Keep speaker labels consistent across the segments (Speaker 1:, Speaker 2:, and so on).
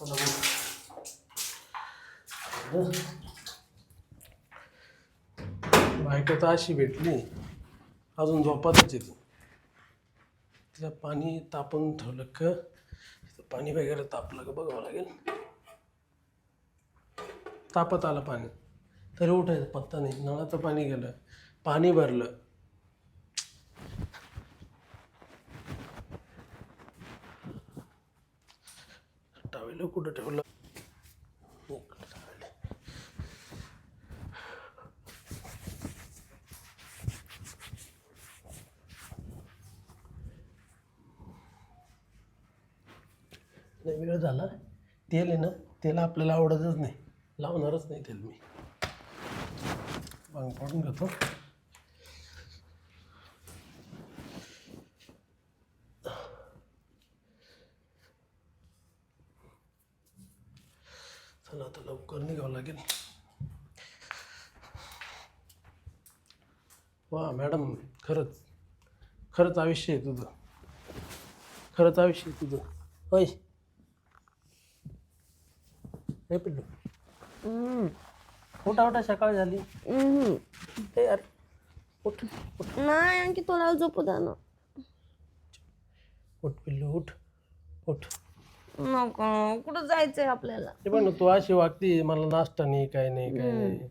Speaker 1: चला बायको तर अशी भेटली. अजून झोपातच येतो. तिला पाणी तापून ठेवलं का? पाणी वगैरे तापलं का बघावं लागेल. तापत आलं पाणी. तरी उठायचं पत्ता नाही. नळाचं पाणी गेलं. पाणी भरलं. टावेल कुठं ठेवलं? नाही वेळ झाला. तेल आहे ना तेल आपल्याला आवडतच नाही. लावणारच नाही तेल मी. भांग पाडून घेतो चला आता लवकर निघावं लागेल वा मॅडम खरंच खरंच आयुष्य आहे तुझं. खरंच आयुष्य आहे तुझं. होय. नाही पिल्लू. उठा उठा सकाळ झाली. यार. उठ उठ.
Speaker 2: नाही आणखी तुला झोपू द्या ना.
Speaker 1: उठ पिल्लू उठ. उठ.
Speaker 2: नको कुठं जायचंय आपल्याला?
Speaker 1: ते पण तू अशी वागती मला नाश्ता नाही काय नाही काय नाही.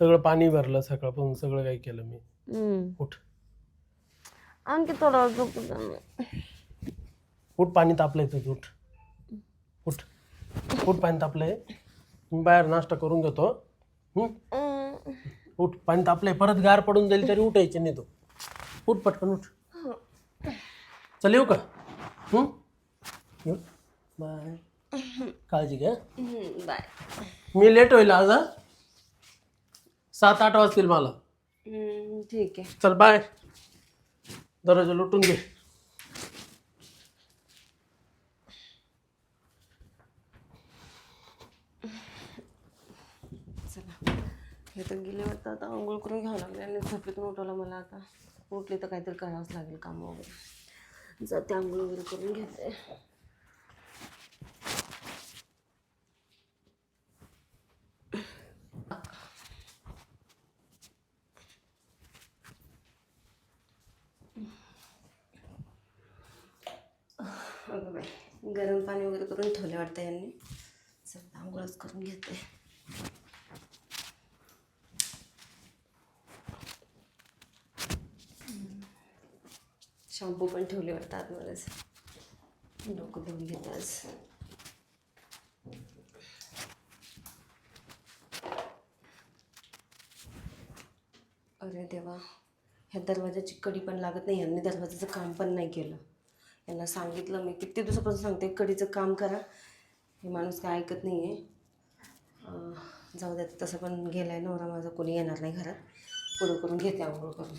Speaker 1: सगळं पाणी भरलं सकाळपासून सगळं काही केलं मी.
Speaker 2: हम्म.
Speaker 1: उठ.
Speaker 2: आणखी थोडा वेळ झोपू द्या ना
Speaker 1: उठ पाणी तापलंय तुझं उठ. उठ. उठ पाणी तापलंय. मी बाहेर नाश्ता करून घेतो हं?
Speaker 2: हम्म.
Speaker 1: उठ पाणी तापलंय. परत गार पडून जाईल तरी उठायचे नाही तो. उठ पटकन उठ. चल येऊ का? हं? येऊ. बाय. काळजी घ्या
Speaker 2: हम्म, बाय.
Speaker 1: मी लेट होईल आज हा? सात आठ वाजतील मला.
Speaker 2: हम्म, ठीक आहे.
Speaker 1: चल बाय. दरवाजा लुटून घे.
Speaker 2: चला. हे तर गेले वाटतं आता आंघोळ करून घ्यावं लागले आणि झोपेतून उठवलं मला आता. उठले तर काहीतरी करावंच लागेल काम वगैरे. जाते आंघोळ वगैरे करून घेते. अगं बाई गरम पाणी वगैरे करून ठेवले वाटतं यांनी. चल आंघोळच करून घेते. शॅम्पू पण ठेवले वाटतं आतमध्येच. डोकं धुवून घेते आज. अरे देवा ह्या दरवाजाची कडी पण लागत नाही. यांनी दरवाजाचं काम पण नाही केलं. यांना सांगितलं मी. किती दिवसापासून सांगते कडीचं काम करा. हे माणूस काय ऐकत नाही आहे जाऊ द्या तसं पण गेला आहे नवरा माझा कोणी येणार नाही घरात. पुढं करून घेते आंघोळ करून.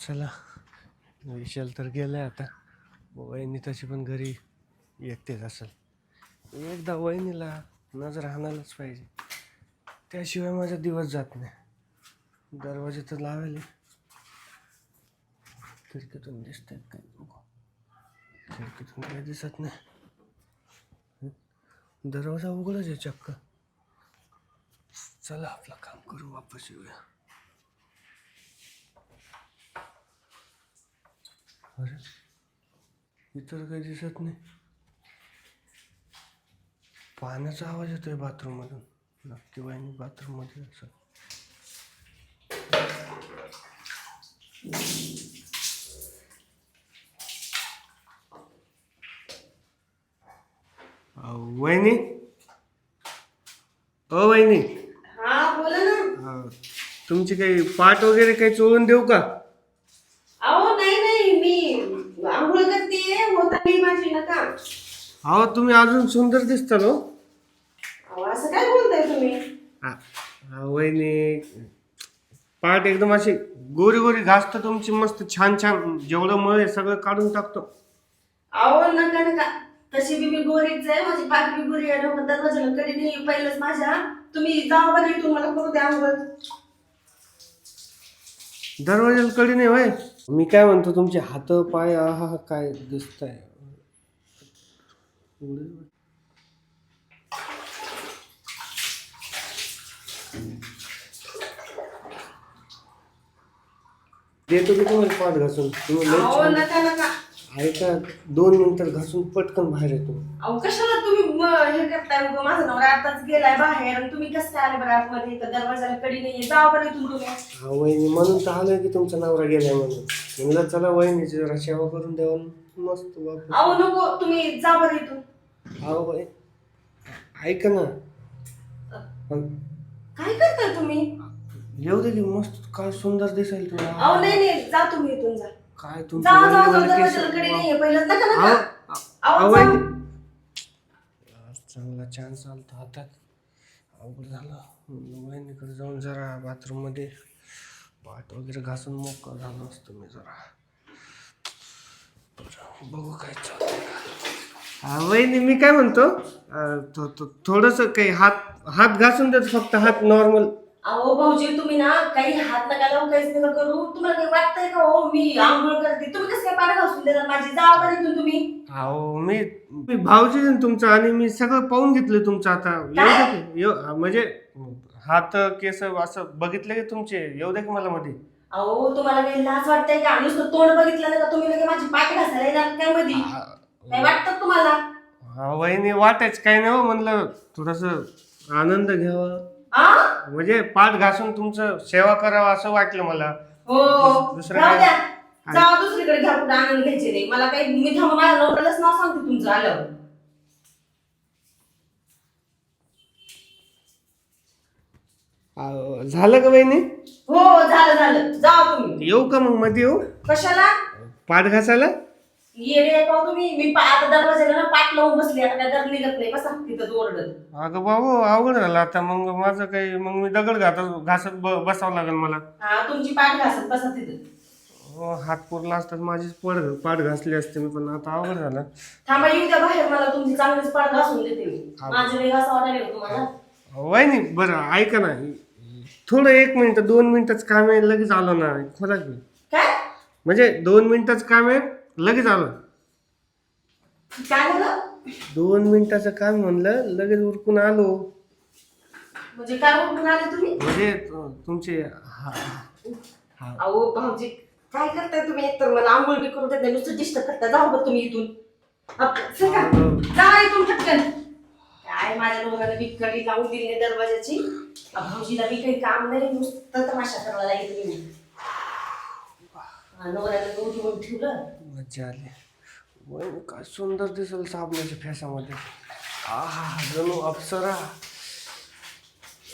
Speaker 3: चला विशाल तर गेलाय आता. वहिनी तशी पण घरी एकटेच असेल. एकदा वहिनीला नजर आणायलाच पाहिजे. त्याशिवाय माझा दिवस जात नाही. दरवाजे तर लावेल. खिडकीतून दिसत आहेत काय खिडकीतून काय दिसत नाही दरवाजा उघडच आहे चक्क चला आपलं काम करू वापस येऊया अरे इतर काही दिसत नाही पाण्याचा आवाज येतोय बाथरूम मधून नक्की वाहिनी बाथरूममध्ये असं वहिनी ओ वहिनी
Speaker 2: हा बोला ना
Speaker 3: हा, तुमची काही पाठ वगैरे काही चोळून देऊ का?
Speaker 2: अहो नाही नाही मी आंघोळ करते. होता नाही माझी नका.
Speaker 3: अहो तुम्ही अजून सुंदर दिसताल हो.
Speaker 2: अहो असं काय बोलताय तुम्ही?
Speaker 3: हा, हा, वहिनी पाठ एकदम अशी गोरी गोरी घासतं तुमची मस्त छान छान जेवढं मळ आहे सगळं काढून टाकतो.
Speaker 2: अहो नका नका. तशी बी मी गोरीच आहे माझी पाठ बी गोरी आहे. डोकं दरवाजाला कडी नाही पहिलंच माझ्या. तुम्ही जावा बरं इथून मला करू द्या आंघोळ.
Speaker 3: दरवाजाला कडी नाही होय. मी काय म्हणतो तुमचे हात पाय आहा काय दिसत आहे देतो की तुम्हाला पाठ घासून? तुम्ही लय
Speaker 2: अहो
Speaker 3: छान-
Speaker 2: नका नका.
Speaker 3: ऐका दोन मिनिटात घासून पटकन बाहेर येतो.
Speaker 2: अहो कशाला तुम्ही म- हे करताय? उगं माझा नवरा आताच गेलाय बाहेर आणि तुम्ही कसं काय आले बरं आतमध्ये? इथं दरवाजाला कडी नाहीये. जावा बरं इथून तुम्ही.
Speaker 3: हा वहिनी म्हणून तर आलोय की तुमचा नवरा गेलाय म्हणून. म्हणलं चला वहिनीची जरा सेवा करून द्यावं. मस्त बापू
Speaker 2: अहो नको तुम्ही जा बरं इथून.
Speaker 3: हा वय ऐका ना. पण
Speaker 2: काय करताय तुम्ही?
Speaker 3: येऊ दे की मस्त काय सुंदर दिसेल तुला.
Speaker 2: अहो नाही नाही जा तुम्ही इथून जा.
Speaker 3: काय तुमचं
Speaker 2: दरवाजाला कडी नाहीये पहिलं नका नका
Speaker 3: अहो,
Speaker 2: अहो
Speaker 3: अहो,
Speaker 2: जा.
Speaker 3: चांगला चान्स आलता हातात अवघड झालं. म्हणलं वहिनीकडे जाऊन जरा बाथरूममध्ये पाठ वगैरे घासून मोकळा झालो असतो मी जरा. बरं बघू काय चालतंय. का. हा वहिनी मी काय म्हणतो? अं, थो- थो- थोडंसं काही हात हात घासून देत फक्त हात नॉर्मल
Speaker 2: अहो भाऊजी तुम्ही ना काही हात नका लावू काहीच नका करू. तुम्हाला काही वाटतंय का हो? मी आंघोळ करते. तुम्ही कसं काय पाणी घासून देणार माझी जा बरं इथून तुम्ही?
Speaker 3: अहो मी मी भाऊजी आहे ना तुमचा आणि मी सगळं पाहून घेतलं तुमचं आता. येऊ द्या की येऊ- म्हणजे हात केस असं बघितले की तुमचे? येऊ द्या की मला मध्ये.
Speaker 2: अहो तुम्हाला काही लाज वाटतंय का? नुसतं तोंड बघितलं ना का तुम्ही लगे माझी पाठ घासायला येणार काय मध्ये? काय वाटतं तुम्हाला?
Speaker 3: हा वहिनी वाटायच काही नाही हो म्हणलं थोडस आनंद घ्यावा.
Speaker 2: आ?
Speaker 3: म्हणजे पाठ घासून तुमचं सेवा करावं असं वाटलं मला.
Speaker 2: हो.
Speaker 3: दुसरं
Speaker 2: जाऊ
Speaker 3: काय?
Speaker 2: द्या जाऊ दुसरीकडे घ्या कुठं आनंद घ्यायचे नाही. मला काही मी थांबा माझ्या नवऱ्यालाच नाव सांगते तुमचं. आलं.
Speaker 3: अहो, झालं का वहिनी
Speaker 2: हो झालं झालं. जाऊ तुम्ही.
Speaker 3: येऊ का मग? मध्ये येऊ?
Speaker 2: कशाला?
Speaker 3: पाठ घासायला?
Speaker 2: येडे आहे का तुम्ही. मी पा- आता दरवाजाला ना पाठ लावून बसली आता काय दर निघत नाही बसा तिथं ओरडत
Speaker 3: अगं बाबू अवघड झालं आता. मग माझं काही मग मी दगड घात घासत ब- बसावं लागेल मला.
Speaker 2: हा तुमची पाठ घासत बसा तिथं.
Speaker 3: हो, हात पुरला असतात माझीच पड पाठ घासली असते मी पण आता अवघड झालं.
Speaker 2: थांबा येऊ द्या बाहेर. मला तुमची चांगलीच पाठ घासून देते मी. माझी नाही घासा वाटायला तुम्हाला.
Speaker 3: वहिनी बरं ऐका ना. थोडं एक मिनिट दोन मिनिटच काम आहे लगेच आलो ना. खोला की
Speaker 2: काय?
Speaker 3: म्हणजे दोन मिनिटाचं काम आहे? लगेच आलो.
Speaker 2: काय झालं?
Speaker 3: दोन मिनिटाचं काम म्हणलं लगेच उरकून आलो.
Speaker 2: म्हणजे काय उठून आले तुम्ही?
Speaker 3: म्हणजे तु- तुमचे हा- हा-
Speaker 2: अहो भाऊजी काय करताय तुम्ही एकतर? मला आंघोळ बी करू देत नाही. नुसतं डिस्टर्ब करता जाऊ बरं तुम्ही इथून. अप, सका. जा इथून पटकन. काय माझ्या नवऱ्याला बी कडी लावून दिली नाही दरवाजाची? अ, भाऊजीला बी काही काम नाही. नुसतं तमाशा करायला येते तुम्ही नवऱ्याला गहू ठेवून ठेवलं.
Speaker 3: मजा आली. वहिनी काय सुंदर दिसेल साबणाच्या फेसामध्ये. आहा जणू अप्सरा.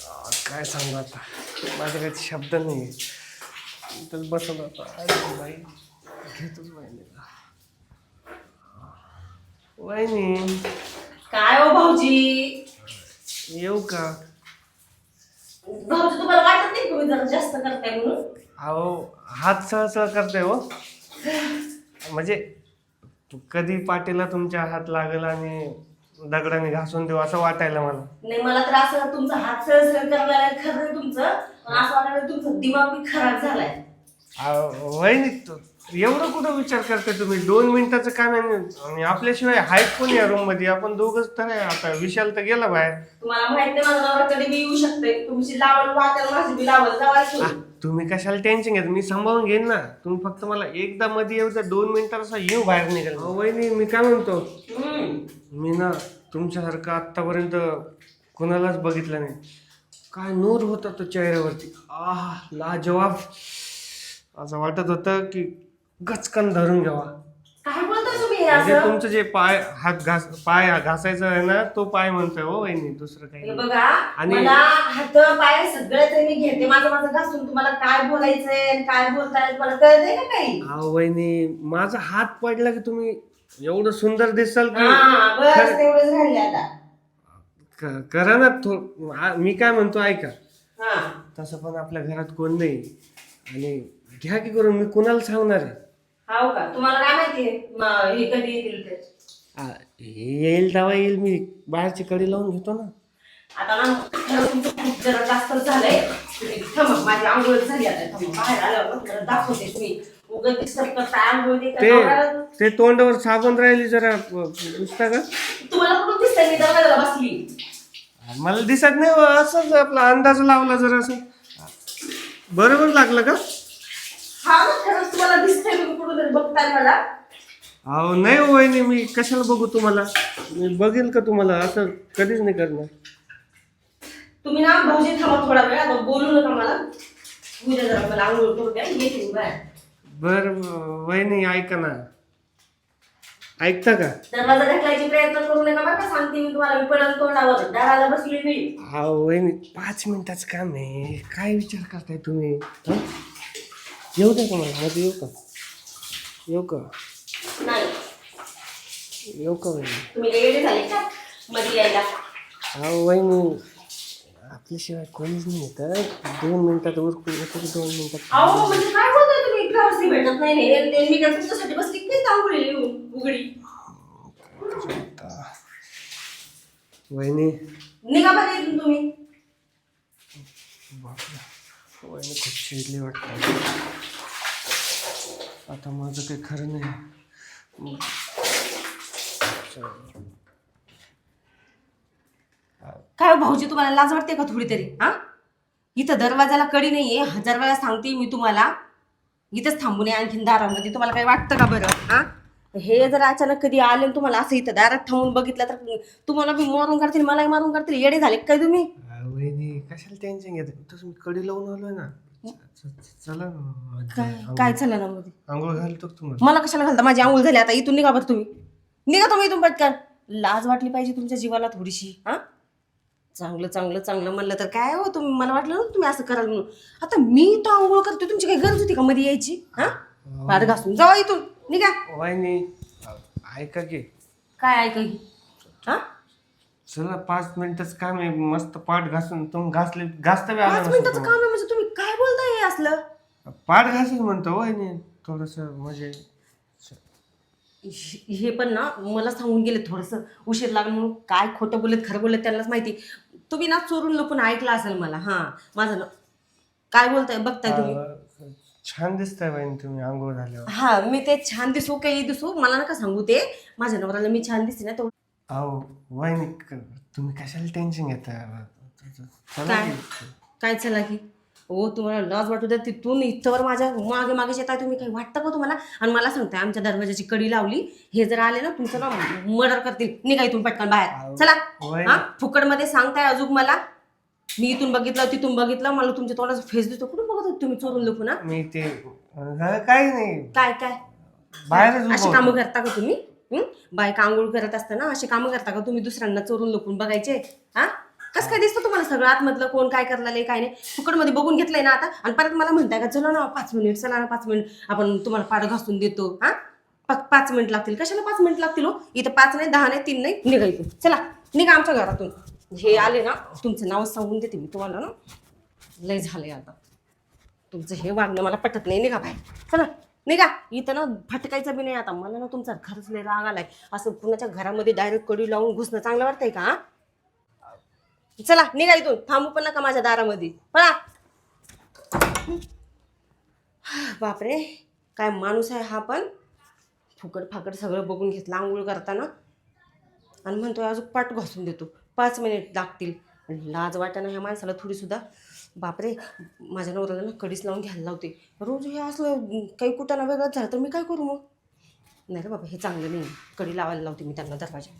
Speaker 3: आ, काय सांगू आता? माझ्याकडे शब्द नाही तर बसत आता अरे बाई घेतोच वहिनीला वहिनी.
Speaker 2: काय हो भाऊजी?
Speaker 3: येऊ का?
Speaker 2: भाऊजी तुम्हाला वाटत नाही तुम्ही जरा जास्त करताय म्हणून?
Speaker 3: अहो हात सळसळ करते हो. म्हणजे तू कधी पाठीला तुमच्या हात लागेल आणि दगडाने घासून देऊ असं वाटायला मला.
Speaker 2: नाही मला तर असं तुमचा हात सहन करायला खरं तुमचं. पण असं वाटायला तुमचा दिमाग बी खराब झालाय.
Speaker 3: अहो, वहिनी तू- एवढं कुठं विचार करते तुम्ही? दोन मिनिटाचं काम आहे. आणि आपल्याशिवाय आहेत कोण या रूममध्ये? आपण दोघच तर आहे. आता विशाल तर गेला बाहेर.
Speaker 2: तुम्हाला माहीत नाही माझा नवरा कधी बी येऊ शकते तुमची लावल माझी बी लावल जावा
Speaker 3: आ, तुम्ही कशाला टेन्शन घेत? मी सांभाळून घेईन ना. तुम्ही फक्त मला एकदा मध्ये येऊ द्या. दोन मिनिटात असं येऊ बाहेर निघेल वहिनी मी काय म्हणतो? मी ना तुमच्यासारखं आत्तापर्यंत कुणालाच बघितलं नाही. काय नूर होता तो चेहऱ्यावरती. आह लाजवाब. असं वाटत होतं की गचकन धरून घ्यावा.
Speaker 2: काय बोलताय तुम्ही हे
Speaker 3: म्हणजे
Speaker 2: असं?
Speaker 3: तुमचं जे पाय हात घास पाय घासायचं आहे ना तो पाय म्हणतोय हो वहिनी दुसरं काही
Speaker 2: हे
Speaker 3: नाही.
Speaker 2: बघा
Speaker 3: आणि-
Speaker 2: मला हात पाय सगळं ते मी घेते. माझं माझं घासून तुम्हाला काय बोलायचंय आणि काय बोलताय मला कळतंय का काही?
Speaker 3: अहो वहिनी माझा हात पडला की तुम्ही एवढं सुंदर दिसाल की
Speaker 2: हा बस
Speaker 3: खरं-
Speaker 2: तेवढंच राहिले आता.
Speaker 3: क- करा ना थो आ- मी काय म्हणतो ऐका.
Speaker 2: हा.
Speaker 3: तसं पण आपल्या घरात कोण नाही. आणि घ्या की करून मी कुणाला सांगणार आहे?
Speaker 2: हाव का? तुम्हाला काय माहितीये म- हे कधी येतील ते?
Speaker 3: आ, येईल तेव्हा येईल. मी बाहेरची कडी लावून घेतो ना.
Speaker 2: आता ना खरं तुमचं खूप जरा जास्त झालंय. तुम्ही थांबा माझी आंघोळ झाली आता. थांबा बाहेर आल्यावर ना जरा दाखवते तुम्ही. उगाच disturb करता, आंघोळ दे का,
Speaker 3: ते ते तोंडावर साबण राहिली जरा पुसता का?
Speaker 2: तुम्हाला कुठून दिसतंय? मी दरवाजाला बसली.
Speaker 3: मला दिसत नाही हो, असंच आपला अंदाज लावला जरा असं बरोबर लागलं का?
Speaker 2: हा ना खरंच तुम्हाला दिसतंय मी कुठून तरी बघताय मला?
Speaker 3: अहो नाही हो वहिनी मी कशाला बघू तुम्हाला? मी बघेल का तुम्हाला? असं कधीच नाही करणार.
Speaker 2: तुम्ही ना भाऊजी थांबा थोडा वेळ आता बोलू नका मला. उद्या जरा मला आंघोळ करू द्या येते मी बाहेर
Speaker 3: बर वहिनी ऐका ना. ऐकता का?
Speaker 2: दरवाजा ढकलायचे प्रयत्न करू नका बरं का? सांगते मी तुम्हाला मी पडल तोंडावर. दाराला बसली मी.
Speaker 3: हा वहिनी पाच मिनिटाचं काम आहे. काय विचार करताय तुम्ही? हं? येऊ द्या का मला मध्ये येऊ का? येऊ का?
Speaker 2: नाही.
Speaker 3: येऊ का वहिनी? हा वहिनी आपल्याशिवाय कोणीच नाही येत दोन मिनिटात उरकून येतो की दोन मिनिटात.
Speaker 2: म्हणजे भेटत नाही मी तुमच्यासाठी बसली की येऊन उघडी.
Speaker 3: वहिनी.
Speaker 2: निघा बरं इथून तुम्ही.
Speaker 3: बापरे. वहिनी खूप चिडली वाटतं. आता माझं काही खरं नाही.
Speaker 2: काय हो भाऊजी तुम्हाला लाज वाटते का थोडी तरी हा? इथं दरवाजाला कडी नाहीये. हजार वेळा सांगते मी तुम्हाला. इथंच थांबू नये आणखीन दारामध्ये. तुम्हाला काही वाटतं का बरं? हा? हे जर अचानक कधी आले आणि तुम्हाला असं इथं दारात थांबून बघितलं तर तुम्हाला बी मारून काढतील मलाही मारून काढतील. येडे झाले काय तुम्ही?
Speaker 3: वहिनी कशाला टेन्शन घेत? तसं मी कडी लावून आलोय ना. चला ना
Speaker 2: काय काय ना मध्ये?
Speaker 3: आंघोळ घालतो का तुम्हाला?
Speaker 2: मला कशाला घालता? माझी आंघोळ झाली आता इथून निघा बरं तुम्ही. निघा तुम्ही इथून पटकन. लाज वाटली पाहिजे तुमच्या जीवाला थोडीशी हा? चांगलं चांगलं चांगलं म्हणलं तर काय हो तुम्ही? मला वाटलं ना तुम्ही असं कराल म्हणून. आता मी तो आंघोळ करते तुमची काही गरज होती का मध्ये यायची? हा? पाठ घासून. जावा इथून. निघा.
Speaker 3: वहिनी ऐका की.
Speaker 2: काय ऐका ही? हा?
Speaker 3: चला पाच मिनिटच काम आहे. मस्त पाठ घासून. तुम्ही घासले घासता बी आलं
Speaker 2: पाच
Speaker 3: नसेल
Speaker 2: मिनिटाचं
Speaker 3: तुम्हाला.
Speaker 2: काम आहे म्हणजे तुम्ही काय बोलताय हे असलं.
Speaker 3: पाठ घासून म्हणतो वहिनी थोडस म्हणजे
Speaker 2: हे हे पण ना मला सांगून गेले थोडंसं. उशीर लागलं म्हणून काय खोटं बोलत खरं बोलत त्यांनाच माहिती. तुम्ही ना चोरून लपून ऐकलं असेल मला हां. माझं ना काय बोलताय बघताय तुम्ही.
Speaker 3: छान दिसताय वहिनी तुम्ही आंघोळ झाल्यावर.
Speaker 2: हा मी ते छान दिसू काही दिसू मला नका सांगू ते. माझ्या नवऱ्याला मी छान दिसते ना तो.
Speaker 3: अहो वहिनी क- तुम्ही कशाला टेन्शन घेता चला
Speaker 2: काय?
Speaker 3: की.
Speaker 2: काय चला की? हो तुम्हाला लॉस वाटू द्या तिथून इथवर माझ्या मागे मागे येताय तुम्ही काही वाटतं का तुम्हाला? आणि मला सांगताय आमच्या दरवाजाची कडी लावली हे जर आले ना तुमचं ना मर्डर करतील. निघा इथून पटकन बाहेर. चला. हा? फुकटमध्ये सांगताय अजून मला. मी इथून बघितलं तिथून बघितलं मला तुमच्या तोंडाचा फेस दिसतो. कुठून बघत होते तुम्ही चोरून लपून हा?
Speaker 3: मी ते काही नाही.
Speaker 2: काय काय?
Speaker 3: बाहेरच उभं
Speaker 2: अशी
Speaker 3: होतो.
Speaker 2: कामं करता का तुम्ही? हं? बायका आंघोळ करत असताना अशी कामं करता का तुम्ही दुसऱ्यांना चोरून लपून बघायचे? हा? कसं काय दिसतं तुम्हाला सगळं? आतमधलं कोण काय करलाय काय नाही? फुकटमध्ये बघून घेतलंय ना आता. आणि परत मला म्हणताय का चला ना पाच मिनिट चला ना पाच मिनिट. आपण तुम्हाला पाड घासून देतो. हा? पा- पाच मिनिट लागतील. कशाला पाच मिनिट लागतील हो? इथं पाच नाही दहा नाही तीन नाही. निघायचं चला निघा आमच्या घरातून. हे आले ना तुमचं नाव सांगून देते मी तुम्हाला ना. लय झालंय आता. तुमचं हे वागणं मला पटत नाही. निघा बाहेर. चला निघा. इथं ना भटकायचं बी नाही आता. मला ना तुमचा खरंच लय राग आलाय. असं कुणाच्या घरामध्ये डायरेक्ट कडी लावून घुसणं चांगलं वाटतंय का हा? चला निघा इथून. थांबू पण नका माझ्या दारामध्ये. पळा. बापरे काय माणूस आहे हा पण. फुकट फाकट सगळं बघून घेतलं आंघोळ करताना. आणि म्हणतोय अजून पाट घासून देतो. पाच मिनिट लागतील. लाज वाटाणा ह्या माणसाला थोडीसुद्धा. बापरे माझ्या नवऱ्याला ना कडीच लावून घ्यायला लावते. रोज हे असलं काही कुठं ना वेगळंच झालं तर मी काय करू मग? नाही रे बाबा हे चांगलं नाही कडी लावायला लावते मी त्यांना दरवाजा